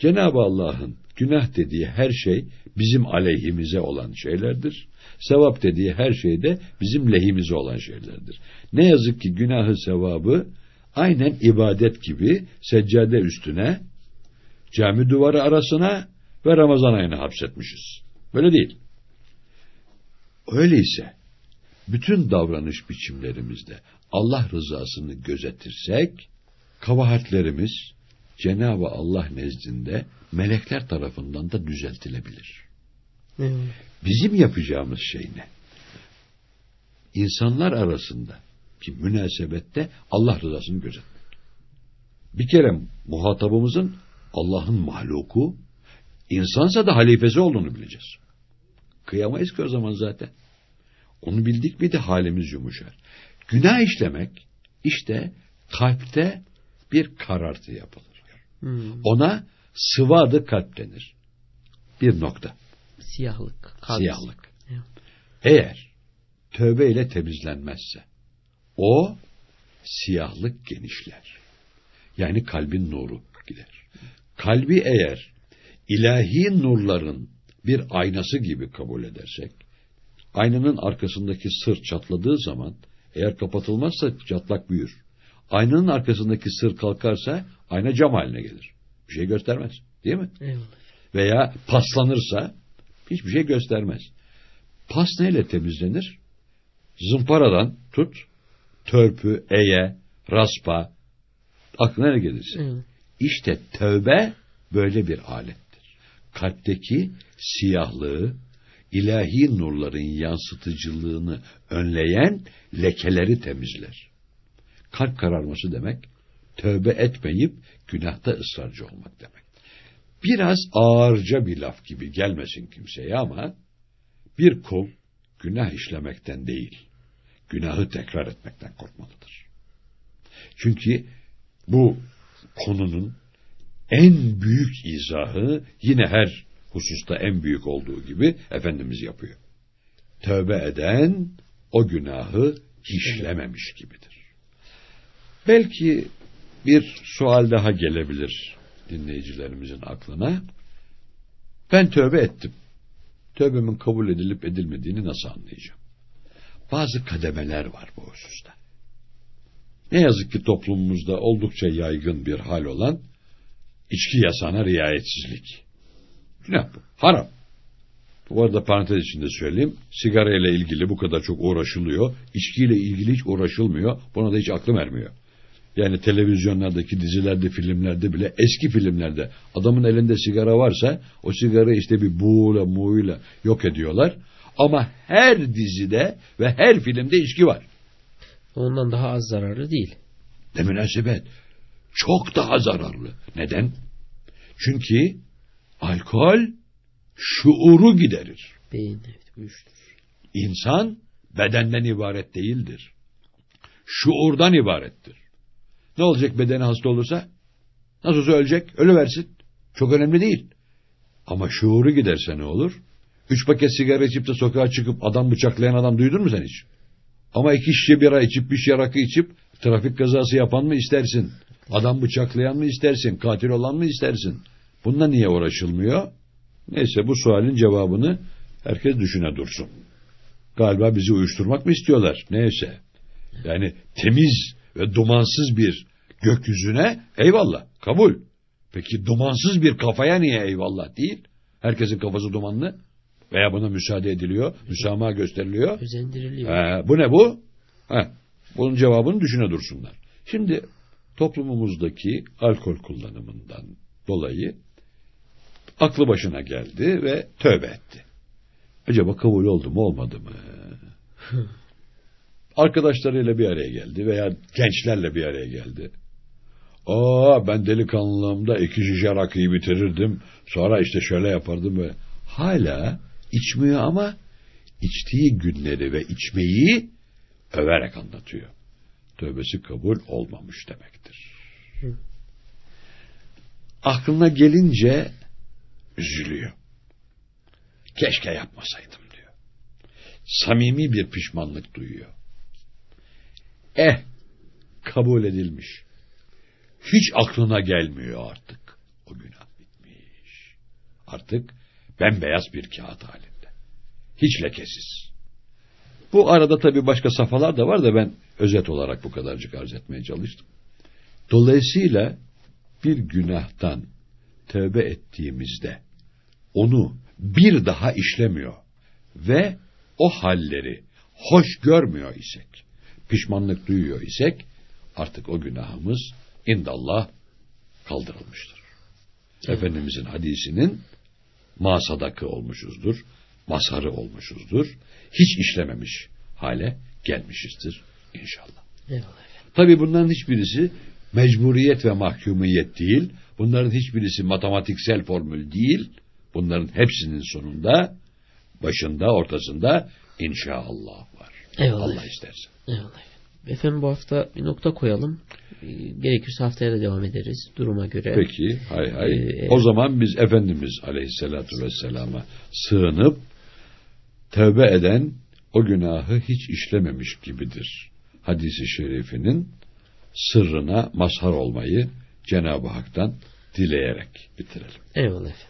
Cenab-ı Allah'ın günah dediği her şey bizim aleyhimize olan şeylerdir. Sevap dediği her şey de bizim lehimize olan şeylerdir. Ne yazık ki günahı sevabı aynen ibadet gibi seccade üstüne, cami duvarı arasına ve Ramazan ayına hapsetmişiz. Böyle değil. Öyleyse bütün davranış biçimlerimizde Allah rızasını gözetirsek kabahatlerimiz Cenab-ı Allah nezdinde melekler tarafından da düzeltilebilir. Evet. Bizim yapacağımız şey ne? İnsanlar arasında ki münasebette Allah rızasını gözetmek. Bir kere muhatabımızın Allah'ın mahluku, insansa da halifesi olduğunu bileceğiz. Kıyamayız ki o zaman zaten. Onu bildik mi de halimiz yumuşar. Günah işlemek işte kalpte bir karartı yapılır. Hmm. Ona sıvadı kalp denir. Bir nokta. Siyahlık. kalp. Siyahlık. Evet. Eğer tövbe ile temizlenmezse o siyahlık genişler. Yani kalbin nuru gider. Kalbi eğer ilahi nurların bir aynası gibi kabul edersek, aynanın arkasındaki sır çatladığı zaman eğer kapatılmazsa çatlak büyür. Aynanın arkasındaki sır kalkarsa ayna cam haline gelir. Bir şey göstermez. Değil mi? Eyvallah. Veya paslanırsa hiçbir şey göstermez. Pas neyle temizlenir? Zımparadan tut, törpü, eye, raspa, aklına ne gelirse. Evet. İşte tövbe böyle bir alettir. Kalpteki siyahlığı, ilahi nurların yansıtıcılığını önleyen lekeleri temizler. Kalp kararması demek, tövbe etmeyip günahta ısrarcı olmak demek. Biraz ağırca bir laf gibi gelmesin kimseye ama bir kul günah işlemekten değil, günahı tekrar etmekten korkmalıdır. Çünkü bu konunun en büyük izahı yine her hususta en büyük olduğu gibi Efendimiz yapıyor. Tövbe eden o günahı işlememiş gibidir. Belki bir sual daha gelebilir dinleyicilerimizin aklına. Ben tövbe ettim. Tövbemin kabul edilip edilmediğini nasıl anlayacağım? Bazı kademeler var bu hususta. Ne yazık ki toplumumuzda oldukça yaygın bir hal olan içki yasağına riayetsizlik. Günah bu. Haram. Bu arada parantez içinde söyleyeyim. Sigara ile ilgili bu kadar çok uğraşılıyor. İçkiyle ilgili hiç uğraşılmıyor. Buna da hiç aklım ermiyor. Yani televizyonlardaki dizilerde, filmlerde bile eski filmlerde adamın elinde sigara varsa o sigarayı işte bir buğuyla muğuyla yok ediyorlar. Ama her dizide ve her filmde içki var. Ondan daha az zararlı değil. Ne münasebet. Çok daha zararlı. Neden? Çünkü alkol şuuru giderir. Beyin uyuşturur. İnsan bedenden ibaret değildir. Şuurdan ibarettir. Ne olacak bedeni hasta olursa? Nasılsa ölecek, ölüversin. Çok önemli değil. Ama şuuru giderse ne olur? Üç paket sigara içip de sokağa çıkıp adam bıçaklayan adam duydun mu sen hiç? Ama iki şişe bira içip bir şişe rakı içip trafik kazası yapan mı istersin? Adam bıçaklayan mı istersin? Katil olan mı istersin? Bununla niye uğraşılmıyor? Neyse bu sualin cevabını herkes düşüne dursun. Galiba bizi uyuşturmak mı istiyorlar? Neyse. Yani temiz ve dumansız bir gökyüzüne eyvallah kabul. Peki dumansız bir kafaya niye eyvallah değil? Herkesin kafası dumanlı veya buna müsaade ediliyor, müsamaha gösteriliyor. Özendiriliyor. Ee, bu ne bu? Ha, bunun cevabını düşüne dursunlar. Şimdi toplumumuzdaki alkol kullanımından dolayı aklı başına geldi ve tövbe etti. Acaba kabul oldu mu olmadı mı? Arkadaşlarıyla bir araya geldi veya gençlerle bir araya geldi. Aa ben delikanlılığımda iki şişe rakıyı bitirirdim. Sonra işte şöyle yapardım ve hala içmiyor ama içtiği günleri ve içmeyi överek anlatıyor. Tövbesi kabul olmamış demektir. Hı. Aklına gelince üzülüyor. Keşke yapmasaydım diyor. Samimi bir pişmanlık duyuyor. Eh, kabul edilmiş. Hiç aklına gelmiyor artık o günah bitmeyi. Artık bembeyaz bir kağıt halinde. Hiç lekesiz. Bu arada tabii başka safhalar da var da ben özet olarak bu kadarcık arz etmeye çalıştım. Dolayısıyla bir günahtan tövbe ettiğimizde onu bir daha işlemiyor ve o halleri hoş görmüyor isek, pişmanlık duyuyor isek artık o günahımız indallah kaldırılmıştır. Efendimizin hadisinin masadakı olmuşuzdur, mazharı olmuşuzdur, hiç işlememiş hale gelmişizdir inşallah. Efendim. Tabi bunların hiçbirisi mecburiyet ve mahkumiyet değil, bunların hiçbirisi matematiksel formül değil, bunların hepsinin sonunda, başında, ortasında inşallah var. Eyvallah. Allah isterse. Eyvallah efendim. Bu hafta bir nokta koyalım. Ee, Gerekirse haftaya da devam ederiz duruma göre. Peki, hay hay. Ee, o zaman biz Efendimiz Aleyhisselatü Vesselam'a sığınıp tövbe eden o günahı hiç işlememiş gibidir. Hadisi şerifinin sırrına mazhar olmayı Cenab-ı Hak'tan dileyerek bitirelim. Eyvallah efendim.